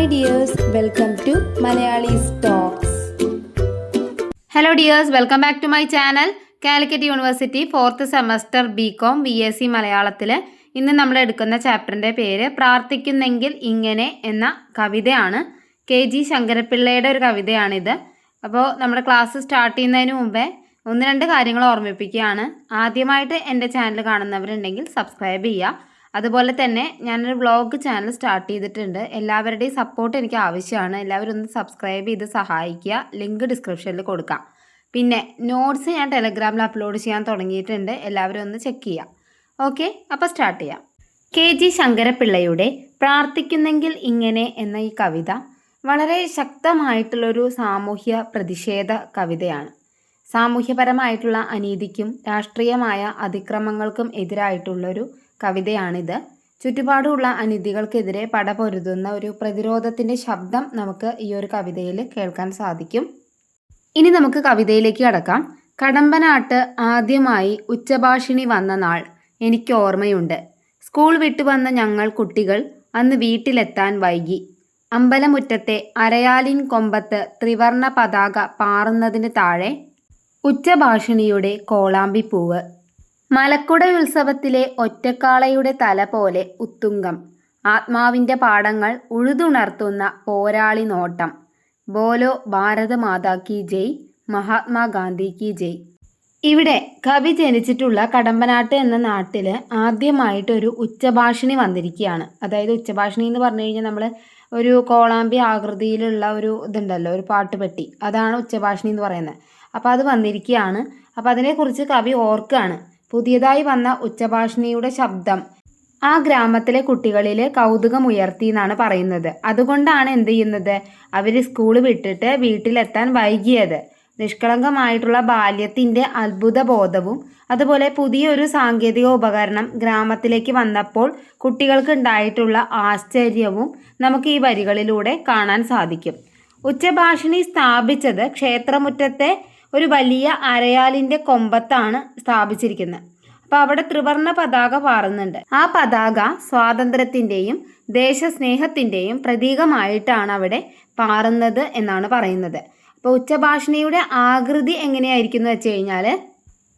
Hi dears welcome to Malayali stocks hello dears welcome back to my channel Calicut university fourth semester B com B S C മലയാളത്തിൽ ഇന്ന് നമ്മൾ എടുക്കുന്ന ചാപ്റ്ററിന്റെ പേര് പ്രാർത്ഥിക്കുന്നെങ്കിൽ ഇങ്ങനെ എന്ന കവിതയാണ്. കെ. ജി. ശങ്കരപ്പിള്ളയുടെ ഒരു കവിതയാണിത്. അപ്പോൾ നമ്മുടെ ക്ലാസ് സ്റ്റാർട്ട് ചെയ്യുന്നതിന് മുമ്പേ ഒന്ന് രണ്ട് കാര്യങ്ങൾ ഓർമ്മിപ്പിക്കുകയാണ്. ആദ്യമായിട്ട് എന്റെ ചാനൽ കാണുന്നവരുണ്ടെങ്കിൽ സബ്സ്ക്രൈബ് ചെയ്യുക. അതുപോലെ തന്നെ ഞാനൊരു വ്ളോഗ് ചാനൽ സ്റ്റാർട്ട് ചെയ്തിട്ടുണ്ട്. എല്ലാവരുടെയും സപ്പോർട്ട് എനിക്ക് ആവശ്യമാണ്. എല്ലാവരും ഒന്ന് സബ്സ്ക്രൈബ് ചെയ്ത് സഹായിക്കുക. ലിങ്ക് ഡിസ്ക്രിപ്ഷനിൽ കൊടുക്കാം. പിന്നെ നോട്ട്സ് ഞാൻ ടെലഗ്രാമിൽ അപ്ലോഡ് ചെയ്യാൻ തുടങ്ങിയിട്ടുണ്ട്. എല്ലാവരും ഒന്ന് ചെക്ക് ചെയ്യാം. ഓക്കെ അപ്പോൾ സ്റ്റാർട്ട് ചെയ്യാം. കെ ജി ശങ്കരപ്പിള്ളയുടെ പ്രാർത്ഥിക്കുന്നെങ്കിൽ ഇങ്ങനെ എന്ന ഈ കവിത വളരെ ശക്തമായിട്ടുള്ളൊരു സാമൂഹ്യ പ്രതിഷേധ കവിതയാണ്. സാമൂഹ്യപരമായിട്ടുള്ള അനീതിക്കും രാഷ്ട്രീയമായ അതിക്രമങ്ങൾക്കും എതിരായിട്ടുള്ളൊരു കവിതയാണിത്. ചുറ്റുപാടുമുള്ള അനീതികൾക്കെതിരെ പടപൊരുതുന്ന ഒരു പ്രതിരോധത്തിന്റെ ശബ്ദം നമുക്ക് ഈ ഒരു കവിതയിൽ കേൾക്കാൻ സാധിക്കും. ഇനി നമുക്ക് കവിതയിലേക്ക് കടക്കാം. കടമ്പനാട്ട് ആദ്യമായി ഉച്ചഭാഷിണി വന്ന നാൾ എനിക്ക് ഓർമ്മയുണ്ട്. സ്കൂൾ വിട്ടു വന്ന ഞങ്ങൾ കുട്ടികൾ അന്ന് വീട്ടിലെത്താൻ വൈകി. അമ്പലമുറ്റത്തെ അരയാലിൻ കൊമ്പത്ത് ത്രിവർണ പതാക പാറുന്നതിന് താഴെ ഉച്ചഭാഷിണിയുടെ കോളാമ്പിപ്പൂവ്. മലക്കുട ഉത്സവത്തിലെ ഒറ്റക്കാളയുടെ തല പോലെ ഉത്തുങ്കം. ആത്മാവിന്റെ പാടങ്ങൾ ഉഴുതുണർത്തുന്ന പോരാളി നോട്ടം. ബോലോ ഭാരത മാതാ കി ജയ് മഹാത്മാഗാന്ധി കി ജയ്. ഇവിടെ കവി ജനിച്ചിട്ടുള്ള കടമ്പനാട്ട് എന്ന നാട്ടിൽ ആദ്യമായിട്ടൊരു ഉച്ചഭാഷിണി വന്നിരിക്കുകയാണ്. അതായത് ഉച്ചഭാഷിണി എന്ന് പറഞ്ഞു കഴിഞ്ഞാൽ നമ്മൾ ഒരു കോളാമ്പി ആകൃതിയിലുള്ള ഒരു ഇതുണ്ടല്ലോ ഒരു പാട്ടുപെട്ടി അതാണ് ഉച്ചഭാഷിണി എന്ന് പറയുന്നത്. അപ്പോൾ അത് വന്നിരിക്കുകയാണ്. അപ്പോൾ അതിനെക്കുറിച്ച് കവി ഓർക്കുകയാണ്. പുതിയതായി വന്ന ഉച്ചഭാഷിണിയുടെ ശബ്ദം ആ ഗ്രാമത്തിലെ കുട്ടികളിൽ കൗതുകമുയർത്തി എന്നാണ് പറയുന്നത്. അതുകൊണ്ടാണ് എന്ത് ചെയ്യുന്നത്? അവർ സ്കൂൾ വിട്ടിട്ട് വീട്ടിലെത്താൻ വൈകിയത്. നിഷ്കളങ്കമായിട്ടുള്ള ബാല്യത്തിന്റെ അത്ഭുത ബോധവും അതുപോലെ പുതിയൊരു സാങ്കേതിക ഉപകരണം ഗ്രാമത്തിലേക്ക് വന്നപ്പോൾ കുട്ടികൾക്ക് ഉണ്ടായിട്ടുള്ള ആശ്ചര്യവും നമുക്ക് ഈ വരികളിലൂടെ കാണാൻ സാധിക്കും. ഉച്ചഭാഷിണി സ്ഥാപിച്ചത് ക്ഷേത്രമുറ്റത്തെ ഒരു വലിയ അരയാലിന്റെ കൊമ്പത്താണ് സ്ഥാപിച്ചിരിക്കുന്നത്. അപ്പോൾ അവിടെ ത്രിവർണ പതാക പാറുന്നുണ്ട്. ആ പതാക സ്വാതന്ത്ര്യത്തിന്റെയും ദേശസ്നേഹത്തിന്റെയും പ്രതീകമായിട്ടാണ് അവിടെ പാറുന്നത് എന്നാണ് പറയുന്നത്. അപ്പോൾ ഉച്ചഭാഷണിയുടെ ആകൃതി എങ്ങനെയായിരിക്കും എന്ന് വെച്ച് കഴിഞ്ഞാൽ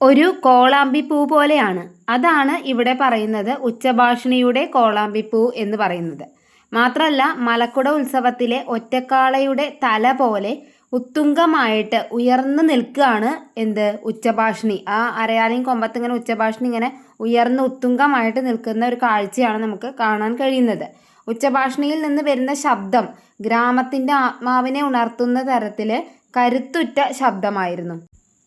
ഒരു കോളാമ്പിപ്പൂ പോലെയാണ്. അതാണ് ഇവിടെ പറയുന്നത് ഉച്ചഭാഷിണിയുടെ കോളാമ്പിപ്പൂ എന്ന് പറയുന്നത്. മാത്രമല്ല മലക്കുട ഉത്സവത്തിലെ ഒറ്റക്കാളയുടെ തല പോലെ ഉത്തുംഗമായിട്ട് ഉയർന്നു നിൽക്കുകയാണ് എന്ത് ഉച്ചഭാഷിണി. ആ അരയാലയും കൊമ്പത്ത് ഇങ്ങനെ ഉച്ചഭാഷിണി ഇങ്ങനെ ഉയർന്ന് ഉത്തുംഗമായിട്ട് നിൽക്കുന്ന ഒരു കാഴ്ചയാണ് നമുക്ക് കാണാൻ കഴിയുന്നത്. ഉച്ചഭാഷിണിയിൽ നിന്ന് വരുന്ന ശബ്ദം ഗ്രാമത്തിന്റെ ആത്മാവിനെ ഉണർത്തുന്ന തരത്തിൽ കരുത്തുറ്റ ശബ്ദമായിരുന്നു.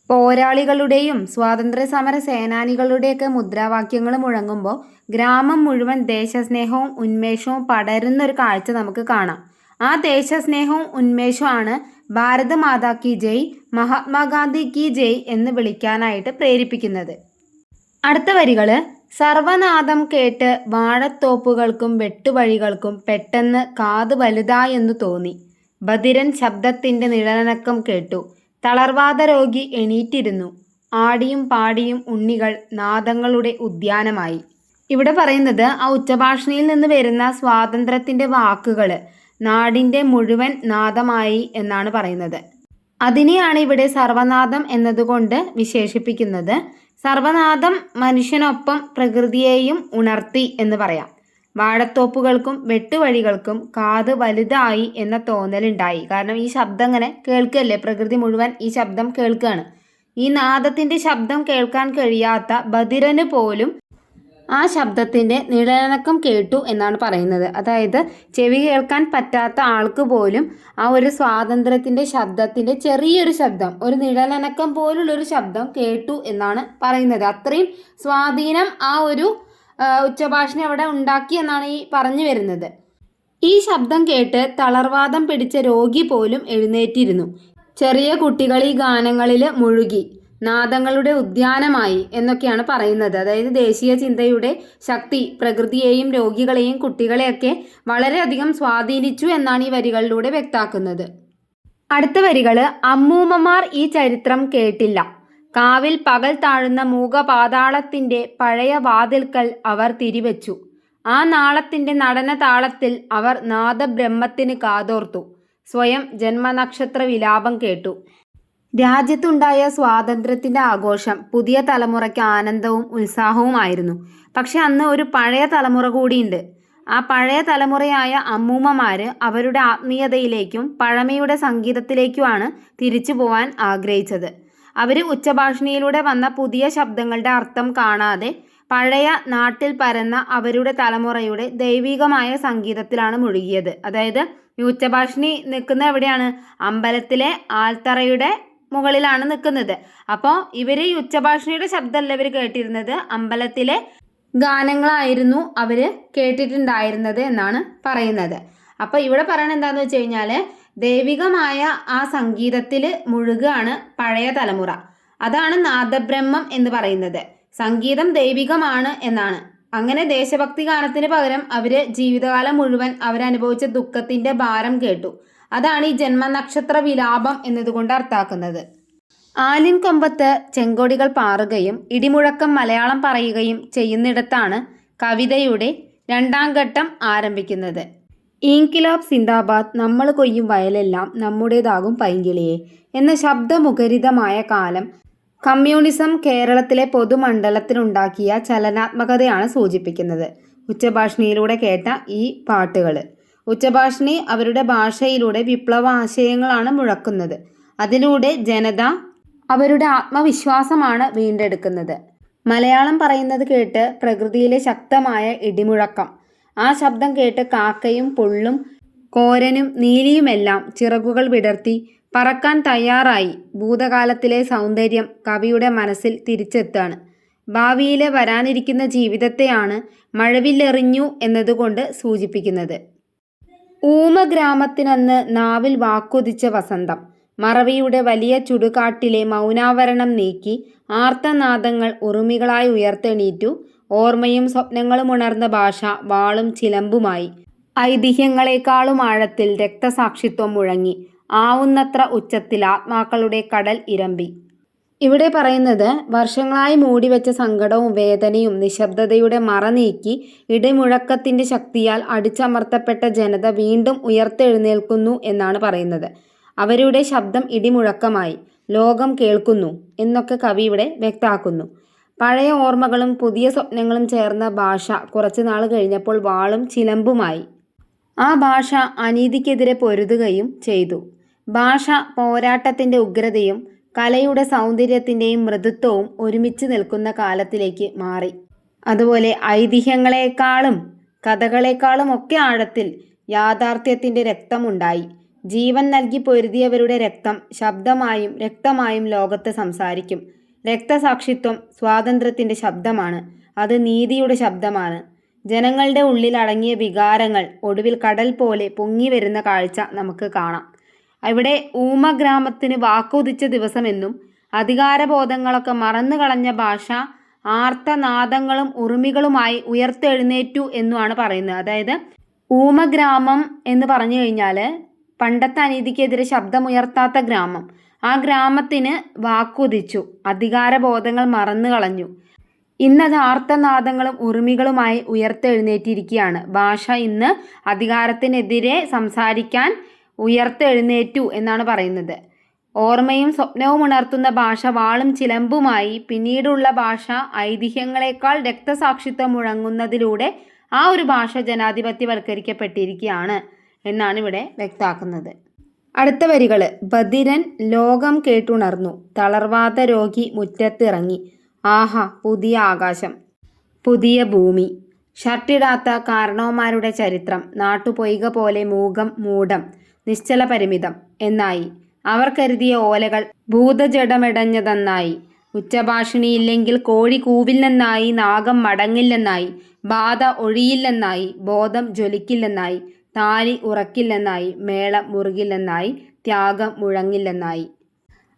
പോരാളികളുടെയും സ്വാതന്ത്ര്യ സമര സേനാനികളുടെയൊക്കെ മുദ്രാവാക്യങ്ങൾ മുഴങ്ങുമ്പോൾ ഗ്രാമം മുഴുവൻ ദേശസ്നേഹവും ഉന്മേഷവും പടരുന്ന ഒരു കാഴ്ച നമുക്ക് കാണാം. ആ ദേശസ്നേഹവും ഉന്മേഷവുമാണ് ഭാരത മാതാ കി ജയ് മഹാത്മാഗാന്ധി കി ജയ് എന്ന് വിളിക്കാനായിട്ട് പ്രേരിപ്പിക്കുന്നത്. അടുത്ത വരികൾ സർവനാദം കേട്ട് വാഴത്തോപ്പുകൾക്കും വെട്ടുവഴികൾക്കും പെട്ടെന്ന് കാത് വലുതായെന്ന് തോന്നി. ബദിരൻ ശബ്ദത്തിന്റെ നിഴലനക്കം കേട്ടു. തളർവാദ രോഗി എണീറ്റിരുന്നു. ആടിയും പാടിയും ഉണ്ണികൾ നാദങ്ങളുടെ ഉദ്യാനമായി. ഇവിടെ പറയുന്നത് ആ ഉച്ചഭാഷണിയിൽ നിന്ന് വരുന്ന സ്വാതന്ത്ര്യത്തിന്റെ വാക്കുകൾ നാടിന്റെ മുഴുവൻ നാദമായി എന്നാണ് പറയുന്നത്. അതിനെയാണ് ഇവിടെ സർവനാദം എന്നതുകൊണ്ട് വിശേഷിപ്പിക്കുന്നത്. സർവനാദം മനുഷ്യനൊപ്പം പ്രകൃതിയെയും ഉണർത്തി എന്ന് പറയാം. വാഴത്തോപ്പുകൾക്കും വെട്ടുവഴികൾക്കും കാത് വലുതായി എന്ന തോന്നലുണ്ടായി. കാരണം ഈ ശബ്ദം ഇങ്ങനെ കേൾക്കല്ലേ? പ്രകൃതി മുഴുവൻ ഈ ശബ്ദം കേൾക്കുകയാണ് ഈ നാദത്തിന്റെ ശബ്ദം കേൾക്കാൻ കഴിയാത്ത ബധിരന് പോലും ആ ശബ്ദത്തിന്റെ നിഴലനക്കം കേട്ടു എന്നാണ് പറയുന്നത്. അതായത് ചെവി കേൾക്കാൻ പറ്റാത്ത ആൾക്ക് പോലും ആ ഒരു സ്വാതന്ത്ര്യത്തിന്റെ ശബ്ദത്തിന്റെ ചെറിയൊരു ശബ്ദം ഒരു നിഴലനക്കം പോലുള്ളൊരു ശബ്ദം കേട്ടു എന്നാണ് പറയുന്നത്. അത്രയും സ്വാധീനം ആ ഒരു ഉച്ചഭാഷണി അവിടെ ഉണ്ടാക്കി എന്നാണ് ഈ പറഞ്ഞു വരുന്നത്. ഈ ശബ്ദം കേട്ട് തളർവാദം പിടിച്ച രോഗി പോലും എഴുന്നേറ്റിരുന്നു. ചെറിയ കുട്ടികൾ ഈ ഗാനങ്ങളിൽ മുഴുകി. നാദങ്ങളുടെ ഉദ്യാനമായി എന്നൊക്കെയാണ് പറയുന്നത്. അതായത് ദേശീയ ചിന്തയുടെ ശക്തി പ്രകൃതിയെയും രോഗികളെയും കുട്ടികളെയൊക്കെ വളരെയധികം സ്വാധീനിച്ചു എന്നാണ് ഈ വരികളിലൂടെ വ്യക്താക്കുന്നത്. അടുത്ത വരികൾ അമ്മൂമ്മമാർ ഈ ചരിത്രം കേട്ടില്ല. കാവിൽ പകൽ താഴുന്ന മൂകപാതാളത്തിന്റെ പഴയ വാതിൽക്കൽ അവർ തിരിവെച്ചു. ആ നാളത്തിന്റെ നടന താളത്തിൽ അവർ നാദബ്രഹ്മത്തിന് കാതോർത്തു. സ്വയം ജന്മനക്ഷത്ര വിലാപം കേട്ടു. രാജ്യത്തുണ്ടായ സ്വാതന്ത്ര്യത്തിന്റെ ആഘോഷം പുതിയ തലമുറയ്ക്ക് ആനന്ദവും ഉത്സാഹവുമായിരുന്നു. പക്ഷെ അന്ന് ഒരു പഴയ തലമുറ കൂടിയുണ്ട്. ആ പഴയ തലമുറയായ അമ്മൂമ്മമാര് അവരുടെ ആത്മീയതയിലേക്കും പഴമയുടെ സംഗീതത്തിലേക്കുമാണ് തിരിച്ചു പോവാൻ ആഗ്രഹിച്ചത്. അവർ ഉച്ചഭാഷിണിയിലൂടെ വന്ന പുതിയ ശബ്ദങ്ങളുടെ അർത്ഥം കാണാതെ പഴയ നാട്ടിൽ പരന്ന അവരുടെ തലമുറയുടെ ദൈവികമായ സംഗീതത്തിലാണ് മുഴുകിയത്. അതായത് ഈ ഉച്ചഭാഷിണി നിൽക്കുന്ന എവിടെയാണ്? അമ്പലത്തിലെ ആൽത്തറയുടെ മുകളിലാണ് നിൽക്കുന്നത്. അപ്പോൾ ഇവർ ഈ ഉച്ചഭാഷിണിയുടെ ശബ്ദമല്ല ഇവർ കേട്ടിരുന്നത്. അമ്പലത്തിലെ ഗാനങ്ങളായിരുന്നു അവർ കേട്ടിട്ടുണ്ടായിരുന്നത് എന്നാണ് പറയുന്നത്. അപ്പോൾ ഇവിടെ പറയണത് എന്താണെന്ന് വെച്ച് കഴിഞ്ഞാൽ ദൈവികമായ ആ സംഗീതത്തിൽ മുഴുകുകയാണ് പഴയ തലമുറ. അതാണ് നാദബ്രഹ്മം എന്ന് പറയുന്നത്. സംഗീതം ദൈവികമാണ് എന്നാണ്. അങ്ങനെ ദേശഭക്തി ഗാനത്തിന് പകരം അവർ ജീവിതകാലം മുഴുവൻ അവരനുഭവിച്ച ദുഃഖത്തിന്റെ ഭാരം കേട്ടു. അതാണ് ഈ ജന്മനക്ഷത്ര വിലാപം എന്നതുകൊണ്ട് അർത്ഥാക്കുന്നത് ആലിൻ കൊമ്പത്ത് ചെങ്കോടികൾ പാറുകയും ഇടിമുഴക്കം മലയാളം പറയുകയും ചെയ്യുന്നിടത്താണ് കവിതയുടെ രണ്ടാം ഘട്ടം ആരംഭിക്കുന്നത്. ഇൻകിലാബ് സിന്ദാബാദ് നമ്മൾ കൊയ്യും വയലെല്ലാം നമ്മുടേതാകും പൈങ്കിളിയെ എന്ന ശബ്ദമുഖരിതമായ കാലം കമ്മ്യൂണിസം കേരളത്തിലെ പൊതുമണ്ഡലത്തിലുണ്ടാക്കിയ ചലനാത്മകതയാണ് സൂചിപ്പിക്കുന്നത്. ഉച്ചഭാഷണിയിലൂടെ കേട്ട ഈ പാട്ടുകൾ ഉച്ചഭാഷണി അവരുടെ ഭാഷയിലൂടെ വിപ്ലവ ആശയങ്ങളാണ് മുഴക്കുന്നത്. അതിലൂടെ ജനത അവരുടെ ആത്മവിശ്വാസമാണ് വീണ്ടെടുക്കുന്നത്. മലയാളം പറയുന്നത് കേട്ട് പ്രകൃതിയിലെ ശക്തമായ ഇടിമുഴക്കം. ആ ശബ്ദം കേട്ട് കാക്കയും പുള്ളും കോരനും നീലിയുമെല്ലാം ചിറകുകൾ വിടർത്തി പറക്കാൻ തയ്യാറായി. ഭൂതകാലത്തിലെ സൗന്ദര്യം കവിയുടെ മനസ്സിൽ തിരിച്ചെത്താണ്. ഭാവിയിലെ വരാനിരിക്കുന്ന ജീവിതത്തെയാണ് മഴവില്ലെറിഞ്ഞു എന്നതുകൊണ്ട് സൂചിപ്പിക്കുന്നത്. ഊമ ഗ്രാമത്തിനന്ന് നാവിൽ വാക്കുതിച്ച വസന്തം. മറവിയുടെ വലിയ ചുടുകാട്ടിലെ മൗനാവരണം നീക്കി ആർത്തനാദങ്ങൾ ഉറുമികളായി ഉയർത്തെണീറ്റു. ഓർമ്മയും സ്വപ്നങ്ങളും ഉണർന്ന ഭാഷ വാളും ചിലമ്പുമായി. ഐതിഹ്യങ്ങളെക്കാളും ആഴത്തിൽ രക്തസാക്ഷിത്വം മുഴങ്ങി. ആവുന്നത്ര ഉച്ചത്തിൽ ആത്മാക്കളുടെ കടൽ ഇരമ്പി. ഇവിടെ പറയുന്നത് വർഷങ്ങളായി മൂടിവെച്ച സങ്കടവും വേദനയും നിശബ്ദതയുടെ മറ നീക്കി ഇടിമുഴക്കത്തിന്റെ ശക്തിയാൽ അടിച്ചമർത്തപ്പെട്ട ജനത വീണ്ടും ഉയർത്തെഴുന്നേൽക്കുന്നു എന്നാണ് പറയുന്നത്. അവരുടെ ശബ്ദം ഇടിമുഴക്കമായി ലോകം കേൾക്കുന്നു എന്നൊക്കെ കവി ഇവിടെ വ്യക്തമാക്കുന്നു. പഴയ ഓർമ്മകളും പുതിയ സ്വപ്നങ്ങളും ചേർന്ന ഭാഷ കുറച്ചു നാൾ കഴിഞ്ഞപ്പോൾ വാളും ചിലമ്പുമായി. ആ ഭാഷ അനീതിക്കെതിരെ പൊരുതുകയും ചെയ്തു. ഭാഷ പോരാട്ടത്തിന്റെ ഉഗ്രതയും കലയുടെ സൗന്ദര്യത്തിന്റെയും മൃദുത്വവും ഒരുമിച്ച് നിൽക്കുന്ന കാലത്തിലേക്ക് മാറി. അതുപോലെ ഐതിഹ്യങ്ങളെക്കാളും കഥകളെക്കാളും ഒക്കെ ആഴത്തിൽ യാഥാർത്ഥ്യത്തിന്റെ രക്തമുണ്ടായി. ജീവൻ നൽകി പൊരുതിയവരുടെ രക്തം ശബ്ദമായും രക്തമായും ലോകത്ത് സംസാരിക്കും. രക്തസാക്ഷിത്വം സ്വാതന്ത്ര്യത്തിന്റെ ശബ്ദമാണ്. അത് നീതിയുടെ ശബ്ദമാണ്. ജനങ്ങളുടെ ഉള്ളിൽ അടങ്ങിയ വികാരങ്ങൾ ഒടുവിൽ കടൽ പോലെ പൊങ്ങി വരുന്ന കാഴ്ച നമുക്ക് കാണാം. ഇവിടെ ഊമഗ്രാമത്തിന് വാക്കുതിച്ച ദിവസമെന്നും അധികാരബോധങ്ങളൊക്കെ മറന്നു കളഞ്ഞ ഭാഷ ആർത്തനാദങ്ങളും ഉറുമികളുമായി ഉയർത്തെഴുന്നേറ്റു എന്നുമാണ് പറയുന്നത്. അതായത് ഊമഗ്രാമം എന്ന് പറഞ്ഞു കഴിഞ്ഞാൽ പണ്ടത്തെ അനീതിക്കെതിരെ ശബ്ദമുയർത്താത്ത ഗ്രാമം. ആ ഗ്രാമത്തിന് വാക്കുതിച്ചു അധികാരബോധങ്ങൾ മറന്നു കളഞ്ഞു. ഇന്നത് ആർത്തനാദങ്ങളും ഉറുമികളുമായി ഉയർത്തെഴുന്നേറ്റിരിക്കുകയാണ്. ഭാഷ ഇന്ന് അധികാരത്തിനെതിരെ സംസാരിക്കാൻ ഉയർത്തെഴുന്നേറ്റു എന്നാണ് പറയുന്നത്. ഓർമ്മയും സ്വപ്നവും ഉണർത്തുന്ന ഭാഷ വാളും ചിലമ്പുമായി പിന്നീടുള്ള ഭാഷ ഐതിഹ്യങ്ങളെക്കാൾ രക്തസാക്ഷിത്വം മുഴങ്ങുന്നതിലൂടെ ആ ഒരു ഭാഷ ജനാധിപത്യവൽക്കരിക്കപ്പെട്ടിരിക്കുകയാണ് എന്നാണ് ഇവിടെ വ്യക്താക്കുന്നത് അടുത്ത വരികൾ. ബദിരൻ ലോകം കേട്ടുണർന്നു. തളർവാത രോഗി മുറ്റത്തിറങ്ങി. ആഹാ പുതിയ ആകാശം. പുതിയ ഭൂമി. ഷർട്ടിടാത്ത കാരണവന്മാരുടെ ചരിത്രം. നാട്ടുപൊയ്ക പോലെ മൂകം മൂഢം നിശ്ചല പരിമിതം എന്നായി. അവർ കരുതിയ ഓലകൾ ഭൂതജടമെടഞ്ഞതെന്നായി ഉച്ചഭാഷിണിയില്ലെങ്കിൽ കോഴി കൂവില്ലെന്നായി നാഗം മടങ്ങില്ലെന്നായി. ബാധ ഒഴിയില്ലെന്നായി. ബോധം ജ്വലിക്കില്ലെന്നായി. താലി ഉറക്കില്ലെന്നായി. മേള മുറുകില്ലെന്നായി. ത്യാഗം മുഴങ്ങില്ലെന്നായി.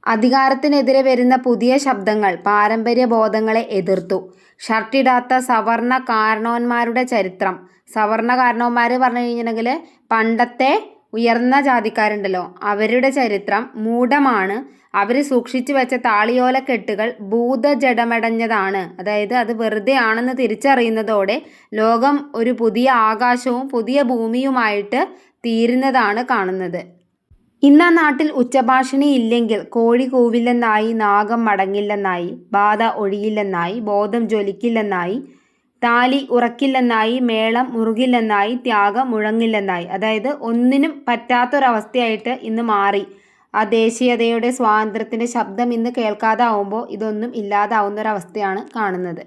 അധികാരത്തിനെതിരെ വരുന്ന പുതിയ ശബ്ദങ്ങൾ പാരമ്പര്യ ബോധങ്ങളെ എതിർത്തു. ഷർട്ടിടാത്ത സവർണ കാരണവന്മാരുടെ ചരിത്രം. സവർണ കാരണവന്മാർ പറഞ്ഞു കഴിഞ്ഞിട്ടുണ്ടെങ്കിൽ പണ്ടത്തെ ഉയർന്ന ജാതിക്കാരുണ്ടല്ലോ. അവരുടെ ചരിത്രം മൂഢമാണ്. അവർ സൂക്ഷിച്ചു വെച്ച താളിയോലക്കെട്ടുകൾ ഭൂതജടമടഞ്ഞതാണ് അതായത് അത് വെറുതെ ആണെന്ന് തിരിച്ചറിയുന്നതോടെ ലോകം ഒരു പുതിയ ആകാശവും പുതിയ ഭൂമിയുമായിട്ട് തീരുന്നതാണ് കാണുന്നത്. ഇന്ന നാട്ടിൽ ഉച്ചഭാഷിണി ഇല്ലെങ്കിൽ കോഴി കൂവില്ലെന്നായി നാഗം മടങ്ങില്ലെന്നായി ബാധ ഒഴിയില്ലെന്നായി ബോധം ജ്വലിക്കില്ലെന്നായി താലി ഉറക്കില്ലെന്നായി മേളം മുറുകില്ലെന്നായി ത്യാഗം മുഴങ്ങില്ലെന്നായി. അതായത് ഒന്നിനും പറ്റാത്തൊരവസ്ഥയായിട്ട് ഇന്ന് മാറി. ആ ദേശീയതയുടെ സ്വാതന്ത്ര്യത്തിന്റെ ശബ്ദം ഇന്ന് കേൾക്കാതാവുമ്പോൾ ഇതൊന്നും ഇല്ലാതാവുന്ന ഒരവസ്ഥയാണ് കാണുന്നത്.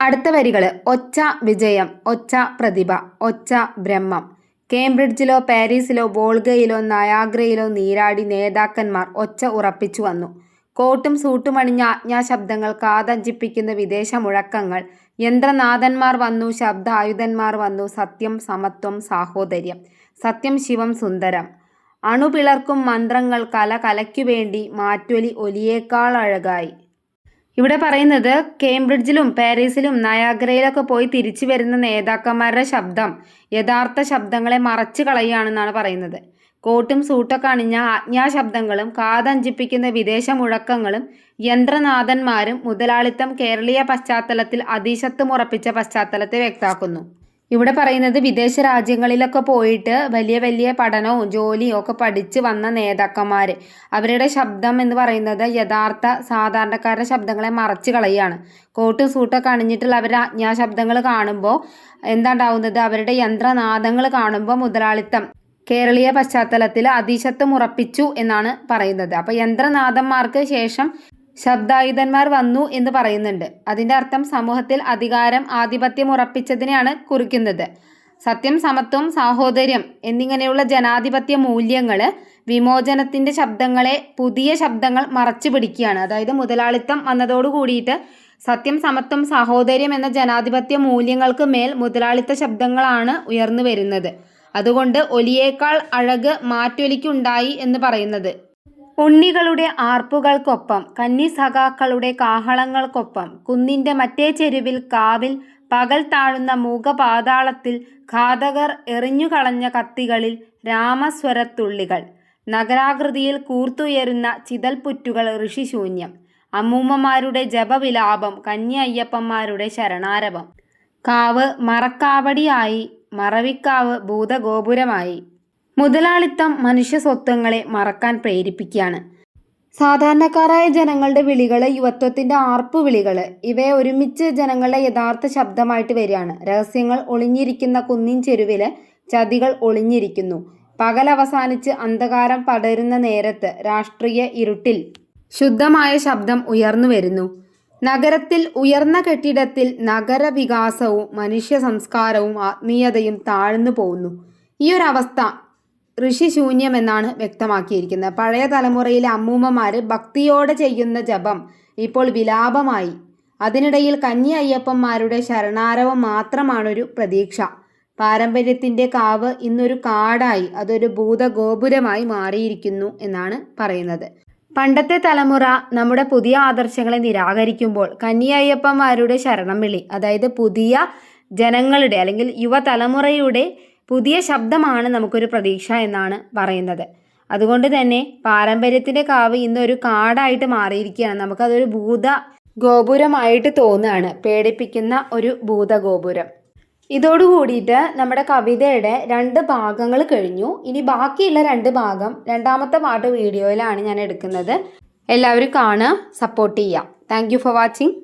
അടുത്ത വരികൾ ഒച്ച വിജയം ഒച്ച പ്രതിഭ ഒച്ച ബ്രഹ്മം. കേംബ്രിഡ്ജിലോ പാരീസിലോ വോൾഗയിലോ നയാഗ്രയിലോ നീരാടി നേതാക്കന്മാർ ഒച്ച ഉറപ്പിച്ചു വന്നു. കോട്ടും സൂട്ടുമണിഞ്ഞ ആജ്ഞാശബ്ദങ്ങൾ കാതഞ്ചിപ്പിക്കുന്ന വിദേശ മുഴക്കങ്ങൾ യന്ത്രനാഥന്മാർ വന്നു ശബ്ദായുധന്മാർ വന്നു സത്യം സമത്വം സാഹോദര്യം സത്യം ശിവം സുന്ദരം. അണുപിളർക്കും മന്ത്രങ്ങൾ കല കലയ്ക്കു വേണ്ടി മാറ്റൊലി ഒലിയേക്കാൾ അഴകായി. ഇവിടെ പറയുന്നത് കേംബ്രിഡ്ജിലും പാരീസിലും നയാഗ്രയിലൊക്കെ പോയി തിരിച്ചു വരുന്ന നേതാക്കന്മാരുടെ ശബ്ദം യഥാർത്ഥ ശബ്ദങ്ങളെ മറച്ചു കളയുകയാണെന്നാണ് പറയുന്നത്. കോട്ടും സൂട്ടൊക്കെ അണിഞ്ഞ ആജ്ഞാശബ്ദങ്ങളും കാതഞ്ചിപ്പിക്കുന്ന വിദേശ മുഴക്കങ്ങളും യന്ത്രനാഥന്മാരും മുതലാളിത്തം കേരളീയ പശ്ചാത്തലത്തിൽ അതീശത്വമുറപ്പിച്ച പശ്ചാത്തലത്തെ വ്യക്താക്കുന്നു ഇവിടെ പറയുന്നത് വിദേശ രാജ്യങ്ങളിലൊക്കെ പോയിട്ട് വലിയ വലിയ പഠനവും ജോലിയും ഒക്കെ പഠിച്ച് വന്ന നേതാക്കന്മാർ അവരുടെ ശബ്ദം എന്ന് പറയുന്നത് യഥാർത്ഥ സാധാരണക്കാരുടെ ശബ്ദങ്ങളെ മറച്ചു കളയാണ് കോട്ടും സൂട്ടൊക്കെ അണിഞ്ഞിട്ടുള്ള അവരുടെ ആജ്ഞാശബ്ദങ്ങൾ കാണുമ്പോൾ എന്താണ്ടാവുന്നത്? അവരുടെ യന്ത്രനാദങ്ങൾ കാണുമ്പോൾ മുതലാളിത്തം കേരളീയ പശ്ചാത്തലത്തിൽ അതിശത്വം ഉറപ്പിച്ചു എന്നാണ് പറയുന്നത്. അപ്പോൾ യന്ത്രനാഥന്മാർക്ക് ശേഷം ശബ്ദായുധന്മാർ വന്നു എന്ന് പറയുന്നുണ്ട്. അതിന്റെ അർത്ഥം സമൂഹത്തിൽ അധികാരം ആധിപത്യം ഉറപ്പിച്ചതിനെയാണ് കുറിക്കുന്നത്. സത്യം സമത്വം സാഹോദര്യം എന്നിങ്ങനെയുള്ള ജനാധിപത്യ മൂല്യങ്ങൾ വിമോചനത്തിന്റെ ശബ്ദങ്ങളെ പുതിയ ശബ്ദങ്ങൾ മറച്ചു പിടിക്കുകയാണ്. അതായത് മുതലാളിത്തം വന്നതോടു കൂടിയിട്ട് സത്യം സമത്വം സാഹോദര്യം എന്ന ജനാധിപത്യ മൂല്യങ്ങൾക്ക് മേൽ മുതലാളിത്ത ശബ്ദങ്ങളാണ് ഉയർന്നു വരുന്നത്. അതുകൊണ്ട് ഒലിയേക്കാൾ അഴക് മാറ്റൊലിക്കുണ്ടായി എന്ന് പറയുന്നത്. ഉണ്ണികളുടെ ആർപ്പുകൾക്കൊപ്പം കന്നി സഖാക്കളുടെ കാഹളങ്ങൾക്കൊപ്പം കുന്നിന്റെ മറ്റേ ചെരുവിൽ കാവിൽ പകൽ താഴുന്ന മൂകപാതാളത്തിൽ ഘാതകർ എറിഞ്ഞുകളഞ്ഞ കത്തികളിൽ രാമസ്വരത്തുള്ളികൾ. നഗരാകൃതിയിൽ കൂർത്തുയരുന്ന ചിതൽപുറ്റുകൾ ഋഷിശൂന്യം. അമ്മൂമ്മമാരുടെ ജപവിലാപം കന്നി അയ്യപ്പന്മാരുടെ ശരണാരവം കാവ് മറക്കാവടിയായി മറവിക്കാവ് ഭൂതഗോപുരമായി. മുതലാളിത്തം മനുഷ്യ സ്വത്വങ്ങളെ മറക്കാൻ പ്രേരിപ്പിക്കുകയാണ്. സാധാരണക്കാരായ ജനങ്ങളുടെ വിളികൾ യുവത്വത്തിന്റെ ആർപ്പു വിളികൾ ഇവയെ ഒരുമിച്ച് ജനങ്ങളുടെ യഥാർത്ഥ ശബ്ദമായിട്ട് വരികയാണ്. രഹസ്യങ്ങൾ ഒളിഞ്ഞിരിക്കുന്ന കുന്നിൻ ചെരുവിൽ ചതികൾ ഒളിഞ്ഞിരിക്കുന്നു. പകൽ അവസാനിച്ച് അന്ധകാരം പടരുന്ന നേരത്ത് രാഷ്ട്രീയ ഇരുട്ടിൽ ശുദ്ധമായ ശബ്ദം ഉയർന്നു വരുന്നു. നഗരത്തിൽ ഉയർന്ന കെട്ടിടത്തിൽ നഗരവികാസവും മനുഷ്യ സംസ്കാരവും ആത്മീയതയും താഴ്ന്നു പോകുന്നു. ഈ ഒരു അവസ്ഥ ഋഷിശൂന്യമെന്നാണ് വ്യക്തമാക്കിയിരിക്കുന്നത്. പഴയ തലമുറയിലെ അമ്മൂമ്മമാർ ഭക്തിയോടെ ചെയ്യുന്ന ജപം ഇപ്പോൾ വിലാപമായി. അതിനിടയിൽ കന്നി അയ്യപ്പന്മാരുടെ ശരണാരവം മാത്രമാണൊരു പ്രതീക്ഷ. പാരമ്പര്യത്തിന്റെ കാവ് ഇന്നൊരു കാടായി. അതൊരു ഭൂതഗോപുരമായി മാറിയിരിക്കുന്നു എന്നാണ് പറയുന്നത്. പണ്ടത്തെ തലമുറ നമ്മുടെ പുതിയ ആദർശങ്ങളെ നിരാകരിക്കുമ്പോൾ കന്യായ്യപ്പന്മാരുടെ ശരണം വിളി അതായത് പുതിയ ജനങ്ങളുടെ അല്ലെങ്കിൽ യുവതലമുറയുടെ പുതിയ ശബ്ദമാണ് നമുക്കൊരു പ്രതീക്ഷ എന്നാണ് പറയുന്നത്. അതുകൊണ്ട് തന്നെ പാരമ്പര്യത്തിന്റെ കാവ് ഇന്നൊരു കാടായിട്ട് മാറിയിരിക്കുകയാണ്. നമുക്കതൊരു ഭൂത ഗോപുരമായിട്ട് തോന്നുകയാണ്. പേടിപ്പിക്കുന്ന ഒരു ഭൂതഗോപുരം. ഇതോടുകൂടിയിട്ട് നമ്മുടെ കവിതയുടെ രണ്ട് ഭാഗങ്ങൾ കഴിഞ്ഞു. ഇനി ബാക്കിയുള്ള രണ്ട് ഭാഗം രണ്ടാമത്തെ പാട്ട് വീഡിയോയിലാണ് ഞാൻ എടുക്കുന്നത്. എല്ലാവരും കാണുക സപ്പോർട്ട് ചെയ്യാം താങ്ക് ഫോർ വാച്ചിങ്